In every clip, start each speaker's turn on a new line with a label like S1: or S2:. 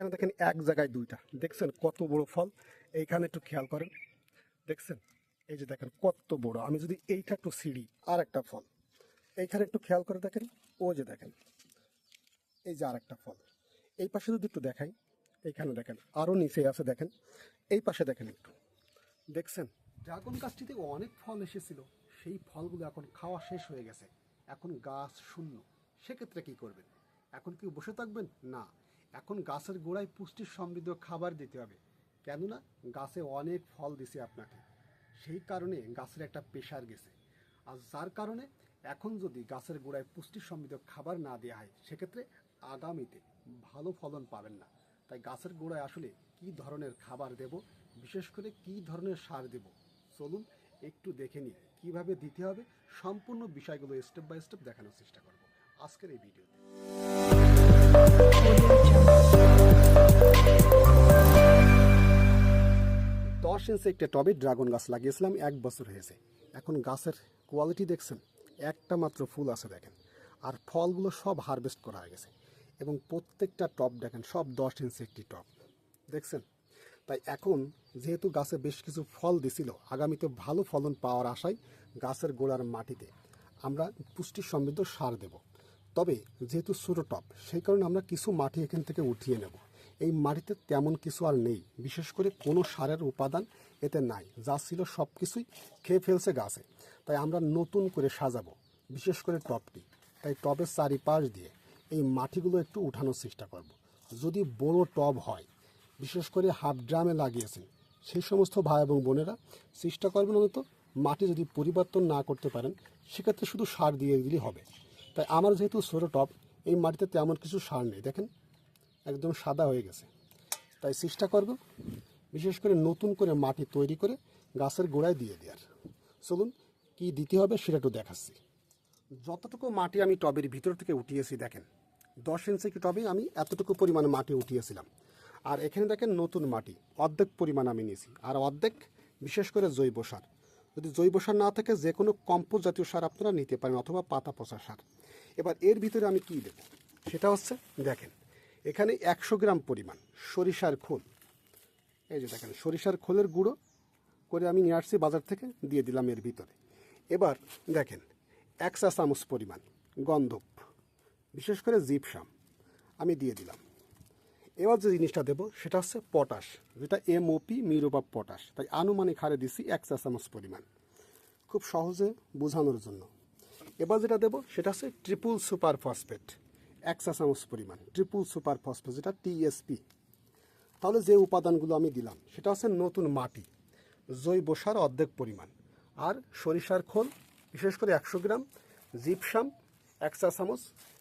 S1: এখানে দেখেন এক জায়গায় দুইটা। দেখছেন কত বড় ফল? এইখানে একটু খেয়াল করেন। দেখছেন? এই যে দেখেন কত বড়। আমি যদি এইটা একটু সিঁড়ি আর একটা ফল। এইখানে একটু খেয়াল করে দেখেন। ও যে দেখেন, এই যে আর একটা ফল। এই পাশে যদি একটু দেখাই, এইখানে দেখেন আরও নিচে আছে দেখেন। এই পাশে দেখেন একটু। দেখছেন? ড্রাগন গাছটি থেকে অনেক ফল এসেছিল। সেই ফলগুলো এখন খাওয়া শেষ হয়ে গেছে। এখন গাছ শূন্য। সেক্ষেত্রে কি করবেন? এখন কি বসে থাকবেন? না। এখন গাছের গোড়ায় পুষ্টি সমৃদ্ধ খাবার দিতে হবে। কেননা গাছে অনেক ফল দিছে আপনাকে। সেই কারণে গাছের একটা প্রেশার গেছে। আর যার কারণে এখন যদি গাছের গোড়ায় পুষ্টি সমৃদ্ধ খাবার না দেওয়া হয়, সেক্ষেত্রে আগামীতে ভালো ফলন পাবেন না। তাই গাছের গোড়ায় আসলে কি ধরনের খাবার দেব, বিশেষ করে কি ধরনের সার দেব, চলুন একটু দেখে নিই কীভাবে দিতে হবে। সম্পূর্ণ বিষয়গুলো স্টেপ বাই স্টেপ দেখানোর চেষ্টা করব আজকের এই ভিডিওতে। ইঞ্চি একটা টবে ড্রাগন গাছ লাগিয়েছিলাম, এক বছর হয়েছে। এখন গাছের কোয়ালিটি দেখছেন, একটা মাত্র ফুল আছে দেখেন। আর ফলগুলো সব হারভেস্ট করা হয়ে গেছে। এবং প্রত্যেকটা টব দেখেন, সব দশ ইঞ্চি একটি টব। দেখছেন? তাই এখন যেহেতু গাছে বেশ কিছু ফল দিছিল, আগামীতে ভালো ফলন পাওয়ার আশায় গাছের গোড়ার মাটিতে আমরা পুষ্টি সমৃদ্ধ সার দেব। তবে যেহেতু ছোটো টপ সেই কারণে আমরা কিছু মাটি এখান থেকে উঠিয়ে নেব। এই মাটিতে তেমন কিছু আর নেই। বিশেষ করে কোনো সারের উপাদান এতে নাই। যা ছিল সব কিছুই খেয়ে ফেলছে গাছে। তাই আমরা নতুন করে সাজাবো, বিশেষ করে টপটি। তাই টবের চারিপাশ দিয়ে এই মাটিগুলো একটু উঠানোর চেষ্টা করব। যদি বড় টব হয়, বিশেষ করে হাফ ড্রামে লাগিয়েছেন, সেই সমস্ত ভাই এবং বোনেরা চেষ্টা করবেন অন্তত মাটি যদি পরিবর্তন না করতে পারেন, সেক্ষেত্রে শুধু সার দিয়ে দিলেই হবে। তাই আমার যেহেতু ছোটো টব, এই মাটিতে তেমন কিছু সার নেই। দেখেন একদম সাদা হয়ে গেছে। তাই চেষ্টা করব বিশেষ করে নতুন করে মাটি তৈরি করে গাছের গোড়ায় দিয়ে দেওয়ার। চলুন কি দিতে হবে সেটা একটু দেখাচ্ছি। যতটুকু মাটি আমি টবের ভিতর থেকে উঠিয়েছি দেখেন, দশ ইঞ্চি কি টবে আমি এতটুকু পরিমাণে মাটি উঠিয়েছিলাম। আর এখানে দেখেন নতুন মাটি, অর্ধেক পরিমাণ আমি নিয়েছি। আর অর্ধেক বিশেষ করে জৈব সার। যদি জৈব সার না থাকে, যে কোনো কম্পোস্ট জাতীয় সার আপনারা নিতে পারেন অথবা পাতা পচা সার। এবার এর ভিতরে আমি কি দেব? সেটা হচ্ছে দেখেন এখানে একশো গ্রাম পরিমাণ সরিষার খোল। এই যে দেখেন, সরিষার খোলের গুঁড়ো করে আমি নিয়ে আসছি বাজার থেকে, দিয়ে দিলাম এর ভিতরে। এবার দেখেন, এক চা চামচ পরিমাণ গন্ধপ, বিশেষ করে জিপসাম আমি দিয়ে দিলাম। এবার যে জিনিসটা দেবো, সেটা হচ্ছে পটাশ, যেটা এমওপি মিরোবা পটাশ। তাই আনুমানিক হারে দিছি এক চা চামচ পরিমাণ, খুব সহজে বোঝানোর জন্য। এবার যেটা দেবো, সেটা হচ্ছে ট্রিপুল সুপার ফসফেট। এক চামচ পরিমাণ ট্রিপুল সুপার ফসফেট যেটা টিএসপি তাহলে যে উপাদানগুলো আমি দিলাম, সেটা হচ্ছে নতুন মাটি, জৈব সার অর্ধেক পরিমাণ। আর সরিষার খোল, বিশেষ করে একশো গ্রাম জিপসাম এক চা চামচ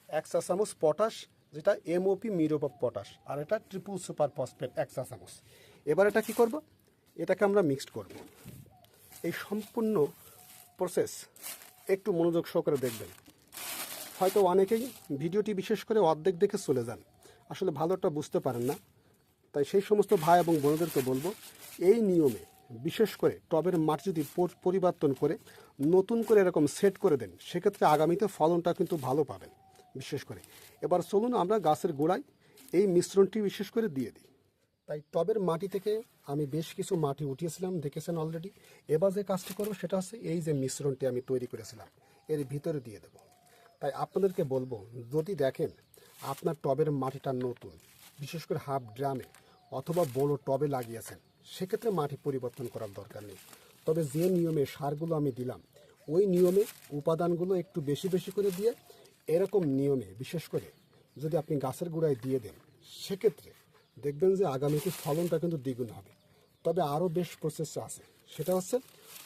S1: এক চা চামচ পটাশ যেটা এমওপি মিরোপ পটাশ আর এটা ট্রিপুল সুপার ফসফেট এক চা চামচ এবার এটা কি করব? এটাকে আমরা মিক্সড করব। এই সম্পূর্ণ প্রসেস একটু মনোযোগ সহকারে দেখবেন। হয়তো অনেকেই ভিডিওটি বিশেষ করে অর্ধেক দেখে চলে যান। আসলে ভালোটা বুঝতে পারেন না। তাই সেই সমস্ত ভাই এবং বোনদেরকে বলব, এই নিয়মে বিশেষ করে টবের মাটি যদি পরিবর্তন করে, নতুন করে এরকম সেট করে দেন, সেক্ষেত্রে আগামীতে ফলনটা কিন্তু ভালো পাবেন। বিশেষ করে এবার চলুন আমরা গাছের গোড়ায় এই মিশ্রণটি বিশেষ করে দিয়ে দিই। তাই টবের মাটি থেকে আমি বেশ কিছু মাটি উঠিয়েছিলাম, দেখেছেন অলরেডি এবার যে কাজটি করব সেটা হচ্ছে এই যে মিশ্রণটি আমি তৈরি করেছিলাম, এর ভিতরে দিয়ে দেবো। তাই আপনাদেরকে বলব, যদি দেখেন আপনার টবের মাটিটা নতুন, বিশেষ করে হাফ ড্রামে অথবা বড় টবে লাগিয়েছেন, সেক্ষেত্রে মাটি পরিবর্তন করার দরকার নেই। তবে যে নিয়মে সারগুলো আমি দিলাম, ওই নিয়মে উপাদানগুলো একটু বেশি বেশি করে দিয়ে এরকম নিয়মে, বিশেষ করে যদি আপনি গাছের গোড়ায় দিয়ে দেন, সেক্ষেত্রে দেখবেন যে আগামীতে ফলনটা কিন্তু দ্বিগুণ হবে। তবে আরও বেশ প্রসেস আছে, সেটা হচ্ছে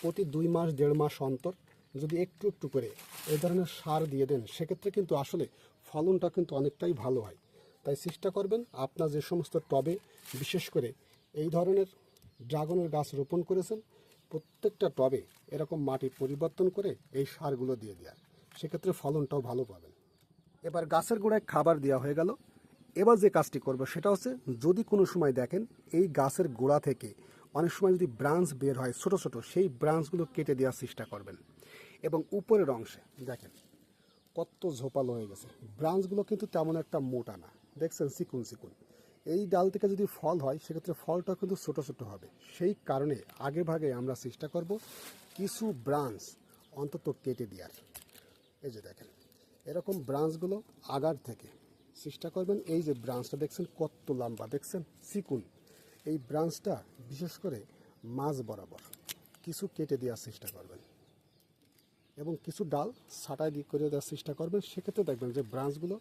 S1: প্রতি দুই মাস, দেড় মাস অন্তর যদি একটু একটু করে এই ধরনের সার দিয়ে দেন, সেক্ষেত্রে কিন্তু আসলে ফলনটা কিন্তু অনেকটাই ভালো হয়। তাই চেষ্টা করবেন আপনার যে সমস্ত টবে, বিশেষ করে এই ধরনের ড্রাগনের গাছ রোপণ করেছেন, প্রত্যেকটা টবে এরকম মাটি পরিবর্তন করে এই সারগুলো দিয়ে দেওয়ার সেক্ষেত্রে ফলনটাও ভালো পাবেন। এবার গাছের গোড়ায় খাবার দেওয়া হয়ে গেল। এবার যে কাজটি করব সেটা হচ্ছে, যদি কোনো সময় দেখেন এই গাছের গোড়া থেকে অনেক সময় যদি ব্রাঞ্চ বের হয় ছোট ছোট, সেই ব্রাঞ্চগুলো কেটে দেওয়ার চেষ্টা করবেন। এবং উপরের অংশে, দেখেন, কত ঝোপালো হয়ে গেছে। ব্রাঞ্চগুলো কিন্তু তেমন একটা মোটা না, দেখছেন, সিকুন সিকুন। এই ডাল থেকে যদি ফল হয়, সেক্ষেত্রে ফলটা কিন্তু ছোট ছোট হবে। সেই কারণে আগে ভাগে আমরা চেষ্টা করব কিছু ব্রাঞ্চ অন্তত কেটে দেওয়ার। এই যে দেখেন, এরকম ব্রাঞ্চগুলো আগার থেকে চেষ্টা করবেন। এই যে ব্রাঞ্চটা দেখছেন, কত লম্বা, দেখছেন, সিকুন। এই ব্রাঞ্চটা বিশেষ করে মাছ বরাবর কিছু কেটে দেওয়ার চেষ্টা করবেন। এবং কিছু ডাল ছাটাই দিয়ে করে দেওয়ার চেষ্টা করবেন। সেক্ষেত্রে দেখবেন যে ব্রাঞ্চগুলো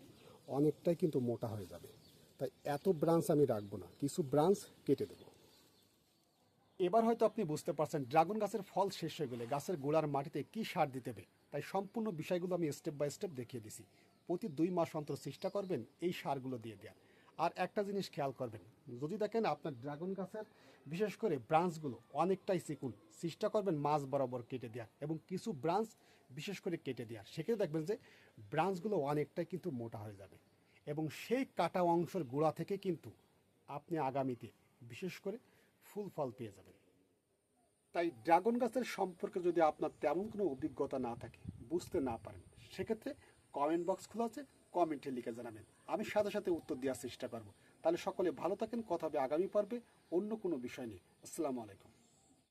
S1: অনেকটাই কিন্তু মোটা হয়ে যাবে। তাই এত ব্রাঞ্চ আমি রাখব না। কিছু ব্রাঞ্চ কেটে দেবো। এবার হয়তো আপনি বুঝতে পারছেন ড্রাগন গাছের ফল শেষ হয়ে গেলে গাছের গোড়ার মাটিতে কি সার দিতে হবে। তাই সম্পূর্ণ বিষয়গুলো আমি স্টেপ বাই স্টেপ দেখিয়ে দিছি। প্রতি দুই মাস অন্তর চেষ্টা করবেন এই সারগুলো দিয়ে দেওয়ার। আর একটা জিনিস খেয়াল করবেন, যদি দেখেন আপনার ড্রাগন গাছের, বিশেষ করে ব্রাঞ্চগুলো অনেকটাই চিকুন চেষ্টা করবেন মাছ বরাবর কেটে দেওয়ার এবং কিছু ব্রাঞ্চ বিশেষ করে কেটে দেওয়ার সেক্ষেত্রে দেখবেন যে ব্রাঞ্চগুলো অনেকটাই কিন্তু মোটা হয়ে যাবে এবং সেই কাটা অংশের গোড়া থেকে কিন্তু আপনি আগামীতে বিশেষ করে ফুল ফল পেয়ে যাবেন। তাই ড্রাগন গাছের সম্পর্কে যদি আপনার তেমন কোনো অভিজ্ঞতা না থাকে, বুঝতে না পারেন, সেক্ষেত্রে কমেন্ট বক্স খোলা আছে। কমেন্টে লিখে জানাবেন। আমি সাথে সাথে উত্তর দেওয়ার চেষ্টা করব। তাহলে সকলে ভালো থাকেন, কথা হবে আগামী পর্বে, অন্য কোনো বিষয় নিয়ে। আসসালামু আলাইকুম।